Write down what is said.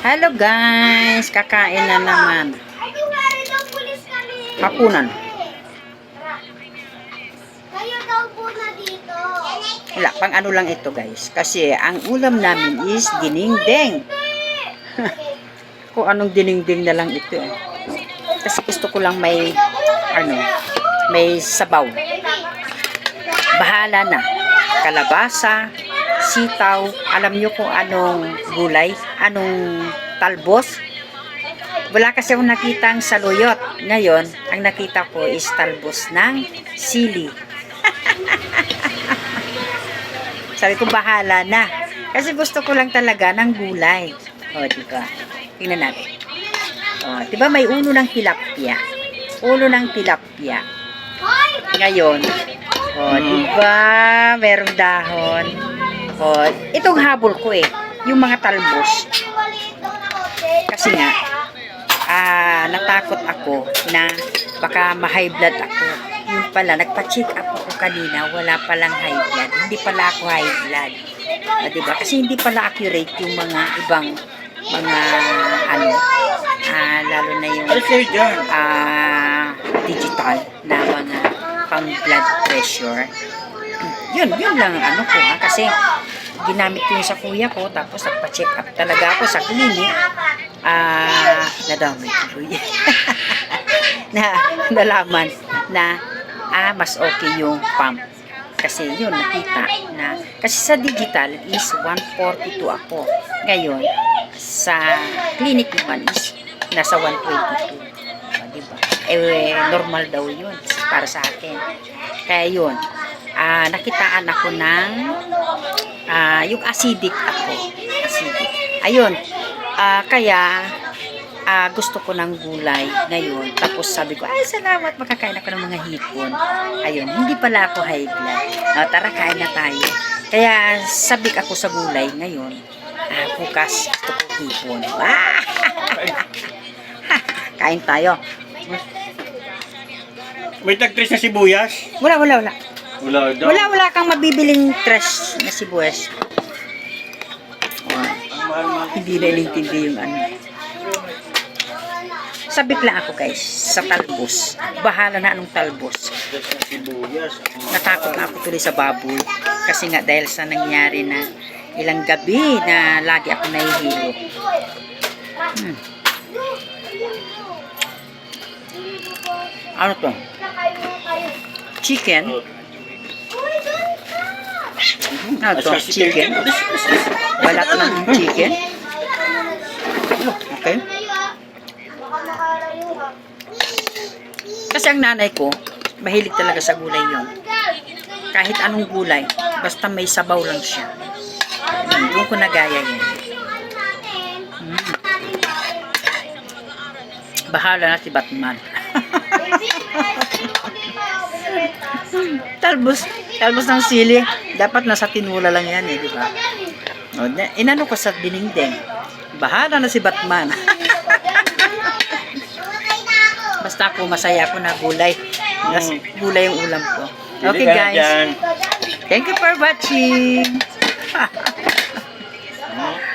Hello guys, kakain na naman. Hapunan. Wala, pang ano lang ito guys. Kasi ang ulam namin is dinengdeng. Kung anong dinengdeng na lang ito eh. Kasi gusto ko lang may, ano, may sabaw. Bahala na. Kalabasa, sitaw, alam nyo kung anong gulay, anong talbos. Wala kasi akong nakitang saluyot. Ngayon, ang nakita ko is talbos ng sili. Sabi ko, bahala na. Kasi gusto ko lang talaga ng gulay. O, di ba? Tingnan natin. O, di ba may ulo ng tilapia? Ulo ng tilapia. Ngayon, o, di ba? Merong dahon. O, itong habol ko eh. Yung mga talbos. Kasi nga, ah, natakot ako na baka ma-high blood ako. Yung pala, nagpa-check up ako kanina, wala palang high blood. Hindi pala ako high blood. Ah, diba? Kasi hindi pala accurate yung mga ibang mga ano, ah, lalo na yung ah, digital na mga pang blood pressure. Yun, yun lang ang ano ko ha. Kasi ginamit ko yun sa kuya ko, tapos nagpa-check up talaga ako sa clinic. Ah, nadamay tuloy. na nalaman na ah, mas okay yung pump. Kasi yun, nakita na, kasi sa digital is 142 ako. Ngayon, sa clinic naman is nasa 122. O, diba? Eh, normal daw yun para sa akin. Kaya yun, ah, nakitaan ako ng ah, yung acidic ako. Acidic. Ayun, ah, kaya ah, gusto ko ng gulay ngayon. Tapos sabi ko, ay salamat, makakain ako ng mga hipon. Ayun, hindi pala ako high blood. Ah, tara, kain na tayo. Kaya sabik ako sa gulay ngayon. Ah, bukas gusto ko hipon. Ah! kain tayo. May tag-tres na sibuyas? Wala, wala, wala. Wala. Wala, wala kang mabibiling trash na sibuyas. Mahal-mahal. Hindi na inintindi yung ano. Sabik lang ako guys, sa talbos. Bahala na anong talbos. Natakot na ako tuloy sa baboy. Kasi nga dahil sa nangyari na ilang gabi na lagi ako nahihilo. Hmm. Ano to? Chicken? Ano to? Chicken? Balat ng chicken? Okay. Kasi ang nanay ko, mahilig talaga sa gulay yon. Kahit anong gulay, basta may sabaw lang siya. Hmm, Doon ko nagaya yan. Hmm. Bahala na si Batman. talbos, talbos ng sili. Dapat nasa tinula lang yan eh, di ba? O, Inano ko sa dinengdeng. Bahala na si Batman. Basta ako masaya ako na gulay. Mas gulay yung ulam ko. Okay guys. Thank you for watching.